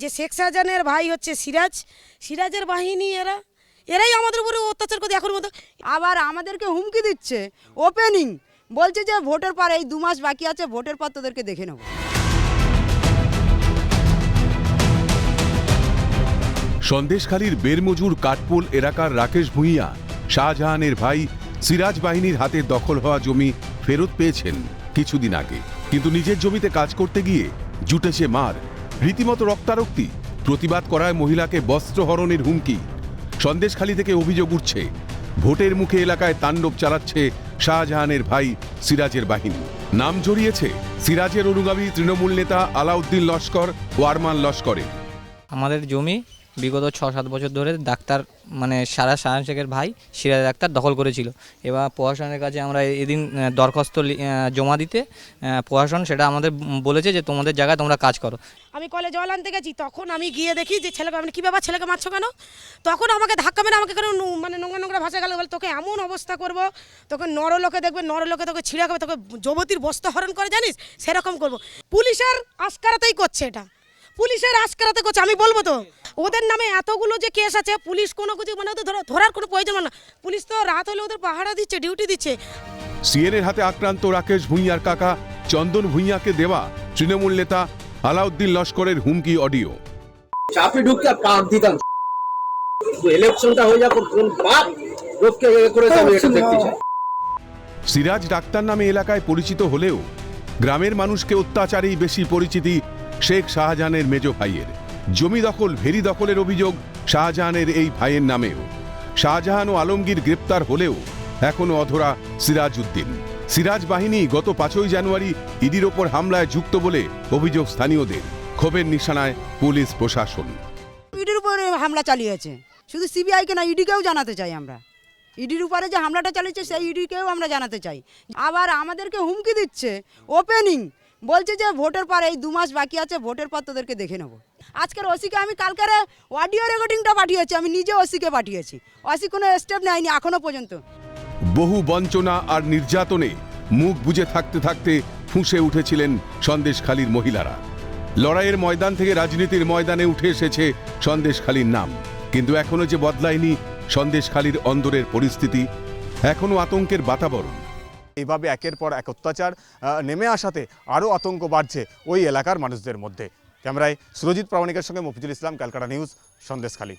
যে শেখ শাহজাহানের ভাই হচ্ছে সিরাজ, সিরাজের বাহিনী এরা, এরাই আমাদের উপরে অত্যাচার করতে এখন মতো আবার আমাদেরকে হুমকি দিচ্ছে ওপেনিং বলছে যে ভোটের পর এই দু মাস বাকি আছে, ভোটের পর তোদেরকে দেখে নেব। সন্দেশখালীর বেরমজুর কাঠপোল এলাকার রাকেশ ভূঁইয়া, শাহজাহানের ভাই সিরাজ বাহিনীর হাতে দখল হওয়া জমি ফেরত পেয়েছেন কিছুদিন আগে। কিন্তু নিজের জমিতে কাজ করতে গিয়ে জুটেছে মার। রীতিমতো রক্তারক্তি, প্রতিবাদ করায় মহিলাকে বস্ত্রহরণের হুমকি। সন্দেশখালি থেকে অভিযোগ উঠছে, ভোটের মুখে এলাকায় তাণ্ডব চালাচ্ছে শাহজাহানের ভাই সিরাজের বাহিনী। নাম জড়িয়েছে সিরাজের অনুগামী তৃণমূল নেতা আলাউদ্দিন লস্কর ও আরমান লস্করের। আমাদের জমি বিগত ছ সাত বছর ধরে ডাক্তার মানে সারা সায়ন শেখের ভাই সিরাজ ডাক্তার দখল করেছিল। এবার প্রশাসনের কাছে আমরা এদিন দরখাস্ত জমা দিতে প্রশাসন সেটা আমাদের বলেছে যে তোমাদের জায়গায় তোমরা কাজ করো। আমি কলে জল আনতে গেছি, তখন আমি গিয়ে দেখি যে ছেলেকে, আমি কী ব্যাপার ছেলেকে মারছো কেন? তখন আমাকে ধাক্কা মেরে আমাকে কেন মানে নোংরা নোংরা ভাষা গেল বলে, তোকে এমন অবস্থা করব, তোকে নরলোকে দেখবে, নরলোকে তোকে ছিঁড়ে খাবে, তোকে যুবতীর বস্তা হরণ করে, জানিস? সেরকম করব। পুলিশের আস্কারাতেই করছে এটা। পুলিশের আস্কারাতে করছে, আমি বলব তো ওদের নামে এতগুলো যে কেস আছে পুলিশ কোনো কিছু মানে ওদের ধরার কোনো প্রয়োজন না। পুলিশ তো রাত হলে ওদের পাহারা দিচ্ছে ডিউটি দিচ্ছে। সিএনের হাতে আক্রান্ত রাকেশ ভূঁইয়ার কাকা চন্দন ভূঁইয়াকে দেওয়া তৃণমূল নেতা আলাউদ্দিন লস্করের হুমকি অডিও। চাপে ঢুকতে পাপ দিতাম। ইলেকশনটা হয়ে যাক কোন পাপ লোককে এ করেছে আমি এটা দেখতে চাই সিরাজ ডাক্তার নামে এলাকায় পরিচিত হলেও গ্রামের মানুষকে অত্যাচারেই বেশি পরিচিতি শেখ শাহজাহানের মেজ ভাইয়ের। জমি দখল, ভেরি দখলের অভিযোগ শাহজাহানের এই ভাইয়ের নামেও। শাহজাহান ও আলমগীর গ্রেপ্তার হলেও এখনও অধরা সিরাজ উদ্দিন সিরাজ বাহিনী গত পাঁচই জানুয়ারি ইডির ওপর হামলায় যুক্ত বলে অভিযোগ স্থানীয়দের। ক্ষোভের নিশানায় পুলিশ প্রশাসন। ইডির উপরে হামলা চালিয়েছে। শুধু সিবিআইকে না, ইডিকেও জানাতে চাই আমরা। ইডির উপরে যে হামলাটা চালিয়েছে, সেই ইডিকেও আমরা জানাতে চাই। আবার আমাদেরকে হুমকি দিচ্ছে ওপেনিং বলছে যে ভোটের পর এই দু মাস বাকি আছে, ভোটের পর তোদেরকে দেখে নেব। আজকের ওসিকে আমি কালকের অডিও রেকর্ডিংটা পাঠিয়েছি, আমি নিজে ওসিকে পাঠিয়েছি। ওসি কোনো স্টেপ নেয়নি এখনও পর্যন্ত। বহু বঞ্চনা আর নির্যাতনে মুখ বুজে থাকতে থাকতে ফুঁসে উঠেছিলেন সন্দেশখালীর মহিলারা। লড়াইয়ের ময়দান থেকে রাজনীতির ময়দানে উঠে এসেছে সন্দেশখালীর নাম। কিন্তু এখনও যে বদলায়নি সন্দেশখালীর অন্দরের পরিস্থিতি, এখনও আতঙ্কের বাতাবরণ। এইভাবে একের পর এক অত্যাচার নেমে আসাতে আরও আতঙ্ক বাড়ছে ওই এলাকার মানুষদের মধ্যে। ক্যামেরায় সুরজিৎ প্রামাণিকের সঙ্গে মফিজুল ইসলাম, ক্যালকাটা নিউজ, সন্দেশখালী।